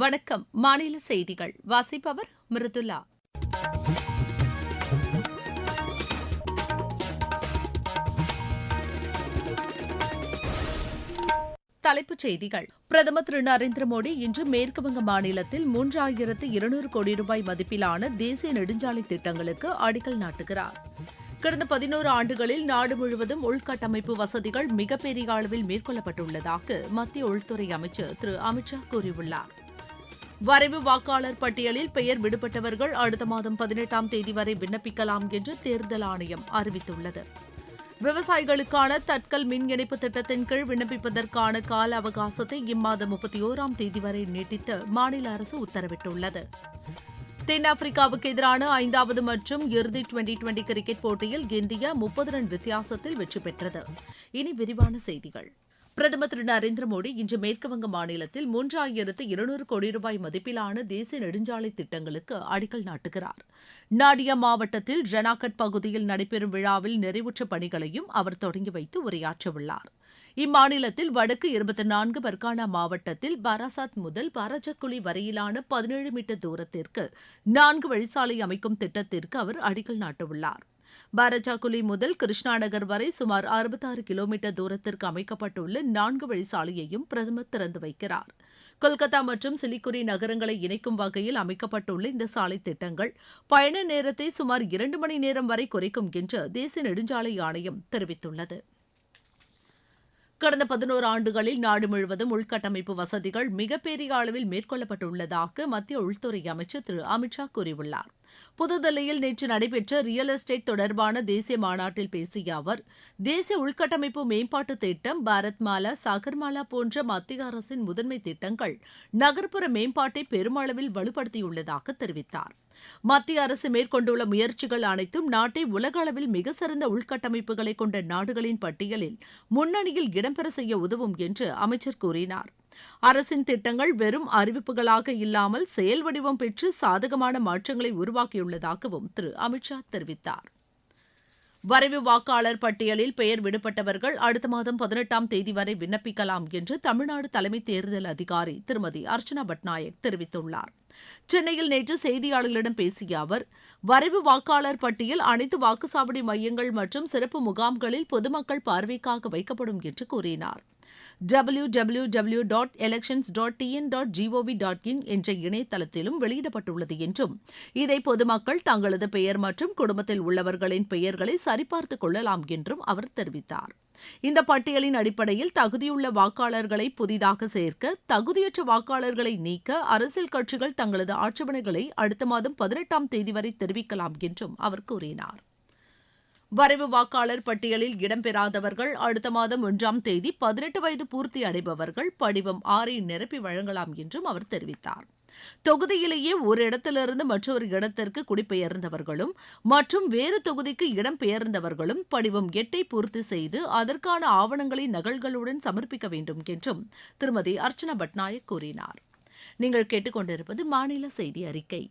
வணக்கம். மாநில செய்திகள். வாசிப்பவர் மிருதுலா தலைப்புச் செய்திகள். பிரதமர் திரு நரேந்திர மோடி இன்று மேற்குவங்க மாநிலத்தில் மூன்றாயிரத்து இருநூறு கோடி ரூபாய் மதிப்பிலான தேசிய நெடுஞ்சாலை திட்டங்களுக்கு அடிக்கல் நாட்டுகிறார். கடந்த பதினோரு ஆண்டுகளில் நாடு முழுவதும் உள்கட்டமைப்பு வசதிகள் மிகப்பெரிய அளவில் மேற்கொள்ளப்பட்டுள்ளதாக மத்திய உள்துறை அமைச்சர் திரு அமித்ஷா கூறியுள்ளார். வரைவு வாக்காளர் பட்டியலில் பெயர் விடுபட்டவர்கள் அடுத்த மாதம் பதினெட்டாம் தேதி வரை விண்ணப்பிக்கலாம் என்று தேர்தல் ஆணையம் அறிவித்துள்ளது. விவசாயிகளுக்கான தட்கல் மின் இணைப்பு திட்டத்தின் கீழ் விண்ணப்பிப்பதற்கான கால அவகாசத்தை இம்மாதம் முப்பத்தி ஓராம் தேதி வரை நீட்டித்து மாநில அரசு உத்தரவிட்டுள்ளது. தென்னாப்பிரிக்காவுக்கு எதிரான ஐந்தாவது மற்றும் இறுதி டுவெண்டி டுவெண்டி கிரிக்கெட் போட்டியில் இந்தியா முப்பது ரன் வித்தியாசத்தில் வெற்றி பெற்றது. இனி விரிவான செய்திகள். பிரதமர் திரு நரேந்திர மோடி இன்று மேற்குவங்க மாநிலத்தில் மூன்றாயிரத்து இருநூறு கோடி ரூபாய் மதிப்பிலான தேசிய நெடுஞ்சாலை திட்டங்களுக்கு அடிக்கல் நாட்டுகிறார். நாடியா மாவட்டத்தில் ஜனாகட் பகுதியில் நடைபெறும் விழாவில் நிறைவுற்ற பணிகளையும் அவர் தொடங்கி வைத்து உரையாற்றவுள்ளார். இம்மாநிலத்தில் வடக்கு இருபத்தி நான்கு பர்கானா மாவட்டத்தில் பாராசாத் முதல் பாரஜக்குழி வரையிலான பதினேழு மீட்டர் தூரத்திற்கு நான்கு வழிசாலை அமைக்கும் திட்டத்திற்கு அவர் அடிக்கல் நாட்டவுள்ளாா் பாரஜாகுலி முதல் கிருஷ்ணா நகர் வரை சுமார் அறுபத்தாறு கிலோமீட்டர் தூரத்திற்கு அமைக்கப்பட்டுள்ள நான்கு வழி சாலையையும் பிரதமர் திறந்து வைக்கிறார். கொல்கத்தா மற்றும் சிலிக்குரி நகரங்களை இணைக்கும் வகையில் அமைக்கப்பட்டுள்ள இந்த சாலை திட்டங்கள் பயண நேரத்தை சுமார் இரண்டு மணி நேரம் வரை குறைக்கும் என்று தேசிய நெடுஞ்சாலை ஆணையம் தெரிவித்துள்ளது. கடந்த பதினோரு ஆண்டுகளில் நாடு முழுவதும் உள்கட்டமைப்பு வசதிகள் மிகப்பெரிய அளவில் மேற்கொள்ளப்பட்டுள்ளதாக மத்திய உள்துறை அமைச்சர் திரு அமித்ஷா கூறியுள்ளார். புதுதில்லியில் நேற்று நடைபெற்ற ரியல் எஸ்டேட் தொடர்பான தேசிய மாநாட்டில் பேசிய அவர் தேசிய உள்கட்டமைப்பு மேம்பாட்டு திட்டம் பாரத் மாலா சாகர்மாலா போன்ற மத்திய அரசின் முதன்மை திட்டங்கள் நகர்ப்புற மேம்பாட்டை பெருமளவில் வலுப்படுத்தியுள்ளதாக தெரிவித்தார். மத்திய அரசு மேற்கொண்டுள்ள முயற்சிகள் அனைத்தும் நாட்டை உலக அளவில் மிக சிறந்த உள்கட்டமைப்புகளை கொண்ட நாடுகளின் பட்டியலில் முன்னணியில் இடம்பெற செய்ய உதவும் என்று அமைச்சர் கூறினார். அரசின் திட்டங்கள் வெறும் அறிவிப்புகளாக இல்லாமல் செயல் வடிவம் பெற்று சாதகமான மாற்றங்களை உருவாக்கியுள்ளதாகவும் திரு அமித்ஷா தெரிவித்தார். வரைவு வாக்காளர் பட்டியலில் பெயர் விடுபட்டவர்கள் அடுத்த மாதம் பதினெட்டாம் தேதி வரை விண்ணப்பிக்கலாம் என்று தமிழ்நாடு தலைமை தேர்தல் அதிகாரி திருமதி அர்ச்சனா பட்நாயக் தெரிவித்துள்ளார். சென்னையில் நேற்று செய்தியாளர்களிடம் பேசிய அவர் வரைவு வாக்காளர் பட்டியல் அனைத்து வாக்குச்சாவடி மையங்கள் மற்றும் சிறப்பு முகாம்களில் பொதுமக்கள் பார்வைக்காக வைக்கப்படும் என்று கூறினார். W W W dot elections dot TN dot GOV dot in என்ற இணையதளத்திலும் வெளியிடப்பட்டுள்ளது என்றும் இதை பொதுமக்கள் தங்களது பெயர் மற்றும் குடும்பத்தில் உள்ளவர்களின் பெயர்களை சரிபார்த்துக் கொள்ளலாம் என்றும் அவர் தெரிவித்தார். இந்த பட்டியலின் அடிப்படையில் தகுதியுள்ள வாக்காளர்களை புதிதாக சேர்க்க தகுதியற்ற வாக்காளர்களை நீக்க அரசியல் கட்சிகள் தங்களது ஆட்சேபனைகளை அடுத்த மாதம் பதினெட்டாம் தேதி வரை தெரிவிக்கலாம் என்றும் அவர் கூறினார். வரைவு வாக்காளர் பட்டியலில் இடம்பெறாதவர்கள் அடுத்த மாதம் ஒன்றாம் தேதி பதினெட்டு வயது பூர்த்தி அடைபவர்கள் படிவம் ஆறை நிரப்பி வழங்கலாம் என்றும் அவர் தெரிவித்தார். தொகுதியிலேயே ஒரு இடத்திலிருந்து மற்றொரு இடத்திற்கு குடிபெயர்ந்தவர்களும் மற்றும் வேறு தொகுதிக்கு இடம்பெயர்ந்தவர்களும் படிவம் எட்டை பூர்த்தி செய்து அதற்கான ஆவணங்களை நகல்களுடன் சமர்ப்பிக்க வேண்டும் என்றும் திருமதி அர்ச்சனா பட்நாயக் கூறினார். நீங்கள் கேட்டுக்கொண்டிருப்பது மாநில செய்தி அறிக்கை.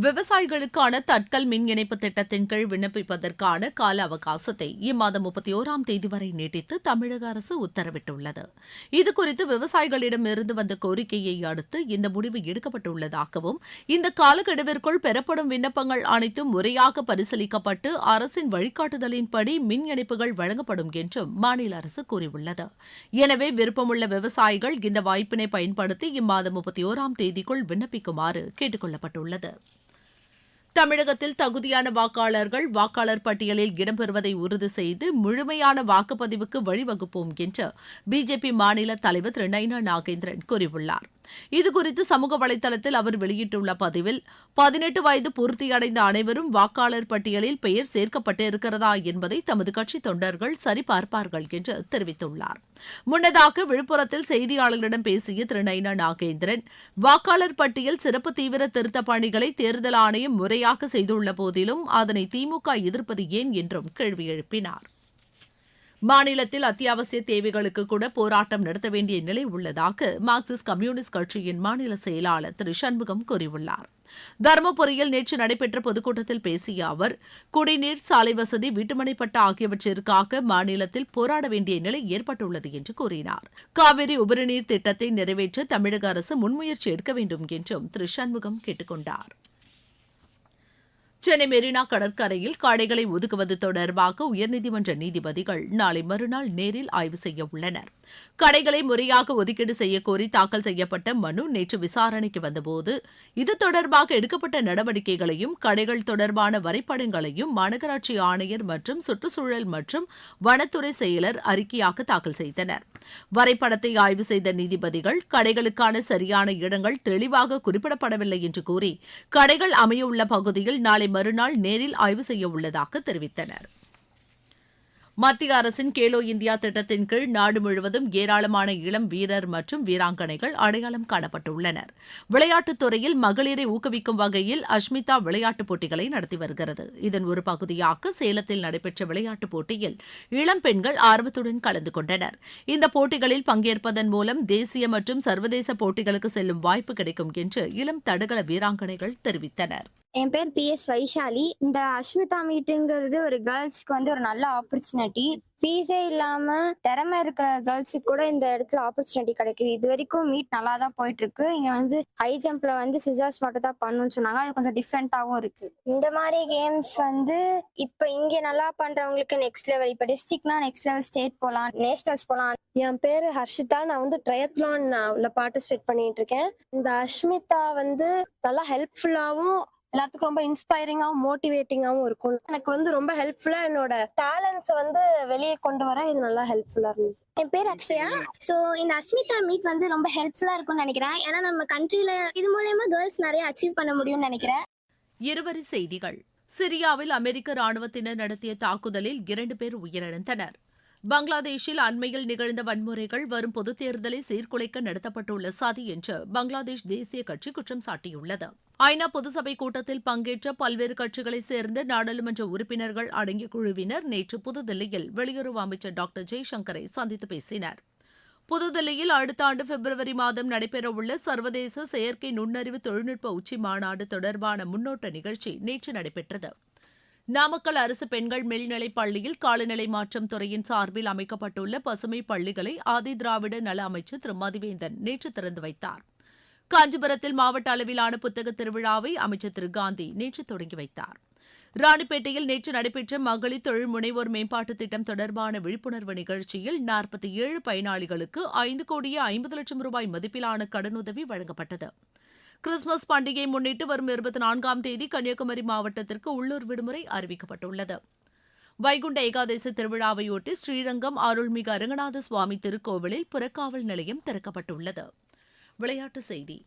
விவசாயிகளுக்கான தட்கல் மின் இணைப்பு திட்டத்தின் கீழ் விண்ணப்பிப்பதற்கான கால அவகாசத்தை இம்மாதம் முப்பத்தி ஓராம் தேதி வரை நீட்டித்து தமிழக அரசு உத்தரவிட்டுள்ளது. இதுகுறித்து விவசாயிகளிடமிருந்து வந்த கோரிக்கையை அடுத்து இந்த முடிவு எடுக்கப்பட்டுள்ளதாகவும் இந்த காலக்கெடுவிற்குள் பெறப்படும் விண்ணப்பங்கள் அனைத்தும் முறையாக பரிசீலிக்கப்பட்டு அரசின் வழிகாட்டுதலின்படி மின் இணைப்புகள் வழங்கப்படும் என்றும் மாநில அரசு கூறியுள்ளது. எனவே விருப்பமுள்ள விவசாயிகள் இந்த வாய்ப்பினை பயன்படுத்தி இம்மாதம் முப்பத்தி ஓராம் தேதிக்குள் விண்ணப்பிக்குமாறு கேட்டுக் கொள்ளப்பட்டுள்ளது தமிழகத்தில் தகுதியான வாக்காளர்கள் வாக்காளர் பட்டியலில் இடம்பெறுவதை உறுதி செய்து முழுமையான வாக்குப்பதிவுக்கு வழிவகுப்போம் என்று பிஜேபி மாநில தலைவர் திரு நைனா நாகேந்திரன் கூறியுள்ளார். இதுகுறித்து சமூக வலைதளத்தில் அவர் வெளியிட்டுள்ள பதிவில் பதினெட்டு வயது பூர்த்தியடைந்த அனைவரும் வாக்காளர் பட்டியலில் பெயர் சேர்க்கப்பட்டிருக்கிறதா என்பதை தமது கட்சி தொண்டர்கள் சரிபார்ப்பார்கள் என்று தெரிவித்துள்ளார். முன்னதாக விழுப்புரத்தில் செய்தியாளர்களிடம் பேசிய திரு நைனா நாகேந்திரன் வாக்காளர் பட்டியல் சிறப்பு தீவிர திருத்தப் பணிகளை தேர்தல் ஆணையம் முறையாக செய்துள்ள போதிலும் அதனை திமுக எதிர்ப்பது ஏன் என்றும் கேள்வி எழுப்பினார். மாநிலத்தில் அத்தியாவசிய தேவைகளுக்கு கூட போராட்டம் நடத்த வேண்டிய நிலை உள்ளதாக மார்க்சிஸ்ட் கம்யூனிஸ்ட் கட்சியின் மாநில செயலாளர் திரு சண்முகம் கூறியுள்ளார். தருமபுரியில் நேற்று நடைபெற்ற பொதுக்கூட்டத்தில் பேசிய அவர் குடிநீர் சாலை வசதி வீட்டுமனைப்பட்ட ஆகியவற்றிற்காக மாநிலத்தில் போராட வேண்டிய நிலை ஏற்பட்டுள்ளது என்று கூறினார். காவிரி உபரிநீர் திட்டத்தை நிறைவேற்ற தமிழக அரசு முன்முயற்சி எடுக்க வேண்டும் என்றும் திரு சண்முகம் கேட்டுக்கொண்டாா் சென்னை மெரினா கடற்கரையில் காடைகளை ஒதுக்குவது தொடர்பாக உயர்நீதிமன்ற நீதிபதிகள் நாளை மறுநாள் நேரில் ஆய்வு செய்ய உள்ளனர். கடைகளை முறையாக ஒதுக்கீடு செய்யக்கோரி தாக்கல் செய்யப்பட்ட மனு நேற்று விசாரணைக்கு வந்தபோது இது தொடர்பாக எடுக்கப்பட்ட நடவடிக்கைகளையும் கடைகள் தொடர்பான வரைபடங்களையும் மாநகராட்சி ஆணையர் மற்றும் சுற்றுச்சூழல் மற்றும் வனத்துறை செயலர் அறிக்கையாக தாக்கல் செய்தனர். வரைபடத்தை ஆய்வு செய்த நீதிபதிகள் கடைகளுக்கான சரியான இடங்கள் தெளிவாக குறிப்பிடப்படவில்லை என்று கூறி கடைகள் அமையவுள்ள பகுதியில் நாளை மறுநாள் நேரில் ஆய்வு செய்ய உள்ளதாக தெரிவித்தனர். மத்திய அரசின் கேலோ இந்தியா திட்டத்தின் கீழ் நாடு முழுவதும் ஏராளமான இளம் வீரர் மற்றும் வீராங்கனைகள் அடையாளம் காணப்பட்டுள்ளனர். விளையாட்டுத் துறையில் மகளிரை ஊக்குவிக்கும் வகையில் அஷ்மிதா விளையாட்டுப் போட்டிகளை நடத்தி வருகிறது. இதன் ஒரு பகுதியாக சேலத்தில் நடைபெற்ற விளையாட்டுப் போட்டியில் இளம் பெண்கள் ஆர்வத்துடன் கலந்து கொண்டனர். இந்த போட்டிகளில் பங்கேற்பதன் மூலம் தேசிய மற்றும் சர்வதேச போட்டிகளுக்கு செல்லும் வாய்ப்பு கிடைக்கும் என்று இளம் தடகள வீராங்கனைகள் தெரிவித்தனர். என் பேர் பி எஸ் வைஷாலி. இந்த அஸ்மிதா மீட்டுங்கிறது ஒரு கேர்ள்ஸ்க்கு வந்து ஒரு நல்ல ஆப்பர்ச்சுனிட்டி ஃபீஸே இல்லாம திறமை இருக்கிற கேர்ள்ஸுக்கு கூட இந்த இடத்துல ஆப்பர்ச்சுனிட்டி கிடைக்குது. இது வரைக்கும் மீட் நல்லா தான் போயிட்டு இருக்கு இங்க வந்து ஹை ஜம்ப்ல வந்து சிசர்ஸ் மட்டும் தான் பண்ணணும்னு சொன்னாங்க. அது கொஞ்சம் டிஃப்ரெண்டாகவும் இருக்கு. இந்த மாதிரி கேம்ஸ் வந்து இப்ப இங்க நல்லா பண்றவங்களுக்கு நெக்ஸ்ட் லெவல் இப்ப டிஸ்ட்ரிக்ட்னா நெக்ஸ்ட் லெவல் ஸ்டேட் போலாம் நேஷனல்ஸ் போலாம். என் பேரு ஹர்ஷிதா. நான் வந்து ட்ரையத்லான்ல பார்ட்டிசிபேட் பண்ணிட்டு இருக்கேன். இந்த அஷ்மிதா வந்து நல்லா ஹெல்ப்ஃபுல்லாவும் எல்லாத்துக்கும் ரொம்ப இன்ஸ்பைரிங்காவும் மோட்டிவேட்டிங்காவும் இருக்கும். எனக்கு வந்து ரொம்ப ஹெல்ப்ஃபுல்லா என்னோட டேலண்ட்ஸை வந்து வெளியே கொண்டு வர இது நல்லா ஹெல்ப்ஃபுல்லா இருந்துச்சு. என் பேர் அக்ஷயா. ஸோ இந்த அஸ்மிதா மீட் வந்து ரொம்ப ஹெல்ப்ஃபுல்லா இருக்கும்னு நினைக்கிறேன். ஏன்னா நம்ம கண்ட்ரில இது மூலயமா கேர்ள்ஸ் நிறைய அச்சீவ் பண்ண முடியும்னு நினைக்கிறேன். இருவரி செய்திகள். சிரியாவில் அமெரிக்க ராணுவத்தினர் நடத்திய தாக்குதலில் இரண்டு பேர் உயிரிழந்தனர். பங்களாதேஷில் அண்மையில் நிகழ்ந்த வன்முறைகள் வரும் பொதுத் தேர்தலை சீர்குலைக்க நடத்தப்பட்டுள்ள சதி என்று பங்களாதேஷ் தேசிய கட்சி குற்றம் சாட்டியுள்ளது. ஐநா பொதுசபை கூட்டத்தில் பங்கேற்ற பல்வேறு கட்சிகளைச் சேர்ந்த நாடாளுமன்ற உறுப்பினர்கள் அடங்கிய குழுவினர் நேற்று புதுதில்லியில் வெளியுறவு அமைச்சர் டாக்டர் ஜெய்சங்கரை சந்தித்து பேசினர். புதுதில்லியில் அடுத்த ஆண்டு பிப்ரவரி மாதம் நடைபெறவுள்ள சர்வதேச செயற்கை நுண்ணறிவு தொழில்நுட்ப உச்சி மாநாடு தொடர்பான முன்னோட்ட நிகழ்ச்சி நேற்று நடைபெற்றது. நாமக்கல் அரசு பெண்கள் மேல்நிலைப் பள்ளியில் காலநிலை மாற்றம் துறையின் சார்பில் அமைக்கப்பட்டுள்ள பசுமை பள்ளிகளை ஆதி திராவிட நல அமைச்சர் திரு. மதிவேந்தன் நேற்று திறந்து வைத்தார். காஞ்சிபுரத்தில் மாவட்ட அளவிலான புத்தக திருவிழாவை அமைச்சர் திரு. காந்தி நேற்று தொடங்கி வைத்தார். ராணிப்பேட்டையில் நேற்று நடைபெற்ற மகளிர் தொழில் முனைவோர் மேம்பாட்டுத் திட்டம் தொடர்பான விழிப்புணர்வு நிகழ்ச்சியில் நாற்பத்தி ஏழு பயனாளிகளுக்கு ஐந்து கோடியே ஐம்பது லட்சம் ரூபாய் மதிப்பிலான கடனுதவி வழங்கப்பட்டது. கிறிஸ்துமஸ் பண்டிகையை முன்னிட்டு வரும் இருபத்தி நான்காம் தேதி கன்னியாகுமரி மாவட்டத்திற்கு உள்ளூர் விடுமுறை அறிவிக்கப்பட்டுள்ளது. வைகுண்ட ஏகாதசி திருவிழாவையொட்டி ஸ்ரீரங்கம் அருள்மிகு அரங்கநாத சுவாமி திருக்கோவிலில் புறக்காவல் நிலையம் திறக்கப்பட்டுள்ளது. விளையாட்டுச் செய்தி.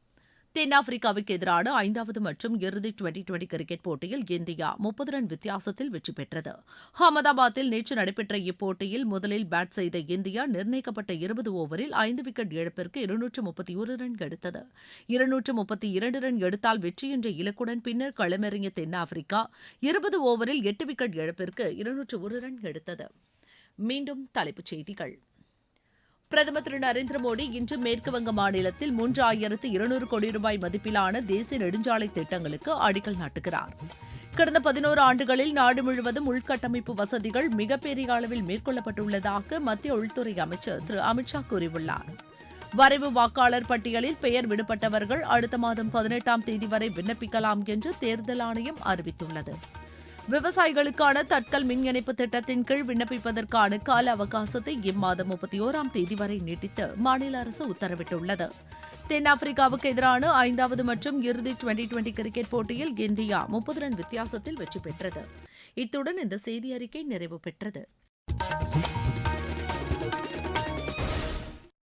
தென்னாப்பிரிக்காவுக்கு எதிரான ஐந்தாவது மற்றும் இறுதி டுவெண்டி டுவெண்டி கிரிக்கெட் போட்டியில் இந்தியா முப்பது ரன் வித்தியாசத்தில் வெற்றி பெற்றது. அகமதாபாத்தில் நேற்று நடைபெற்ற இப்போட்டியில் முதலில் பேட் செய்த இந்தியா நிர்ணயிக்கப்பட்ட இருபது ஓவரில் ஐந்து விக்கெட் இழப்பிற்கு இருநூற்று முப்பத்தி ஒரு ரன் எடுத்தது. இருநூற்று முப்பத்தி இரண்டு ரன் எடுத்தால் வெற்றி என்ற இலக்குடன் பின்னர் களமிறங்கிய தென்னாப்பிரிக்கா இருபது ஓவரில் எட்டு விக்கெட் இழப்பிற்கு இருநூற்று ஒரு ரன் எடுத்தது. மீண்டும் தலைப்புச் செய்திகள். பிரதமர் திரு நரேந்திர மோடி இன்று மேற்குவங்க மாநிலத்தில் மூன்றாயிரத்து இருநூறு கோடி ரூபாய் மதிப்பிலான தேசிய நெடுஞ்சாலை திட்டங்களுக்கு அடிக்கல் நாட்டுகிறார். கடந்த பதினோரு ஆண்டுகளில் நாடு முழுவதும் உள்கட்டமைப்பு வசதிகள் மிகப்பெரிய அளவில் மேற்கொள்ளப்பட்டுள்ளதாக மத்திய உள்துறை அமைச்சர் திரு அமித்ஷா கூறியுள்ளார். வரைவு வாக்காளர் பட்டியலில் பெயர் விடுபட்டவர்கள் அடுத்த மாதம் பதினெட்டாம் தேதி வரை விண்ணப்பிக்கலாம் என்று தேர்தல் ஆணையம் அறிவித்துள்ளது. விவசாயிகளுக்கான தட்கல் மின் இணைப்பு திட்டத்தின் கீழ் விண்ணப்பிப்பதற்கான கால அவகாசத்தை இம்மாதம் முப்பத்தி ஓராம் தேதி வரை நீட்டித்து மாநில அரசு உத்தரவிட்டுள்ளது. தென்னாப்பிரிக்காவுக்கு எதிரான ஐந்தாவது மற்றும் இறுதி டுவெண்டி டுவெண்டி கிரிக்கெட் போட்டியில் இந்தியா முப்பது ரன் வித்தியாசத்தில் வெற்றி பெற்றது. இத்துடன் இந்த செய்தி அறிக்கை நிறைவு பெற்றது.